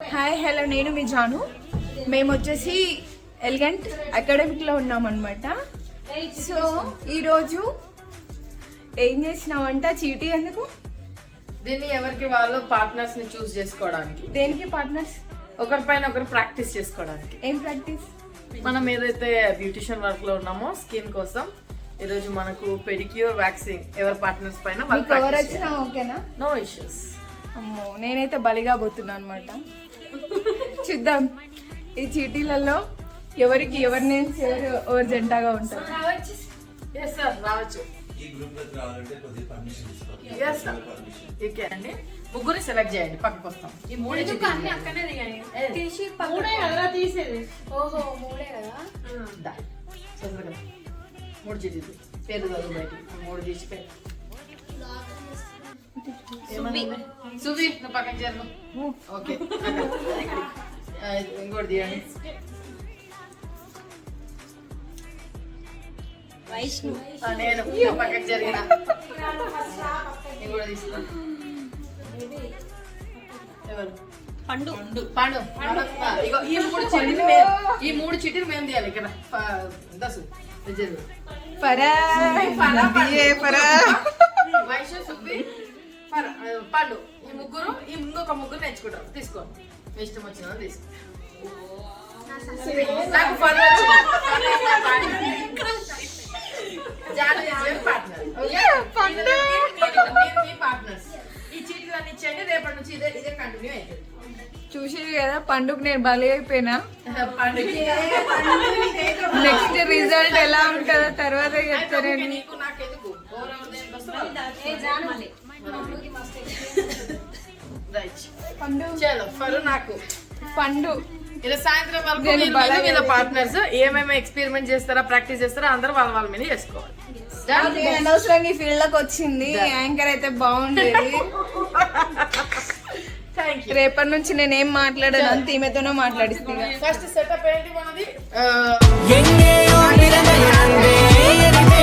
Hi hello నేను మీ జాను. మేము వచ్చేసి ఎలిగెంట్ అకాడమిక్లో ఉన్నామన్నమాట. సో ఈరోజు ఏం చేసినామంట చీటీ ఎందుకు? దీన్ని ఎవరికి వాళ్ళు పార్ట్నర్స్ని చూస్ చేసుకోవడానికి. దేనికి పార్ట్నర్స్ ఒకరిపైన ఒకరు ప్రాక్టీస్ చేసుకోవడానికి. ఏం ప్రాక్టీస్ మనం ఏదైతే బ్యూటిషియన్ వర్క్లో ఉన్నామో స్కిన్ కోసం ఈరోజు మనకు పెడిక్యూర్ వ్యాక్సింగ్ ఎవరి పార్ట్నర్స్ పైన మీకు ఎవరు వచ్చినా ఓకేనా? నో ఇష్యూస్ అమ్మో నేనైతే బలిగా పోతున్నా అనమాట చూద్దాం. ఈ చీటీలలో ఎవరికి ఎవరి నేమ్స్ ఎవరు ఎవరు జంటగా ఉంటారు? ఎస్ సార్ రావచ్చు. ఎస్ ఓకే అండి. ముగ్గురు సెలెక్ట్ చేయండి పక్కకు వస్తాం. ఈ మూడు మూడే కదరా తీసేది. ఓహో మూడే కదా. మూడు చిట్టీలు పేరు చదువు బయటికి. మూడు తీసి పేరు? సువి నువ్వు పక్కన చేరు. ఓకే. అక్కడ. ఇంకోటి తీయండి నేను జరిగిన తీసుకో ఎవరు పండు పాండు ఇగో ఈ మూడు మేము ఈ మూడు చిట్టీలు మేము తీయాలి ఇక్కడ దసు జరుగు పరా ముగ్గురు ఈ ఇంకొక ముగ్గురు నేర్చుకుంటారు తీసుకో. మీ ఇష్టం వచ్చిన వాళ్ళు తీసుకో. నాకు పని పార్ట్నర్ మీ పార్ట్నర్స్ ఈ చీటీలు అన్ని ఇచ్చేయండి రేపటి నుంచి ఇదే ఇదే కంటిన్యూ అవుతుంది చూసి కదా పండుగ నేను బలి అయిపోయినా. పండుగ. నెక్స్ట్ రిజల్ట్ ఎలా ఉంటుందో తర్వాత అయితే చలో నాకు. పండు. ఇలా సాయంత్రం వరకు వీళ్ళు వీళ్ళ పార్ట్నర్స్ ఏమేమి ఎక్స్పెరిమెంట్ చేస్తారా ప్రాక్టీస్ చేస్తారా అందరూ వాళ్ళ వాళ్ళ మీద చేసుకోవాలి. అనవసరంగా ఈ ఫీల్డ్లోకి వచ్చింది. యాంకర్ అయితే బాగుండేది. రేపటి నుంచి నేనేం మాట్లాడాను అంత ఈమెతోనే మాట్లాడిస్తున్నా ఫస్ట్ సెటప్ ఏంటి మనది? Uh,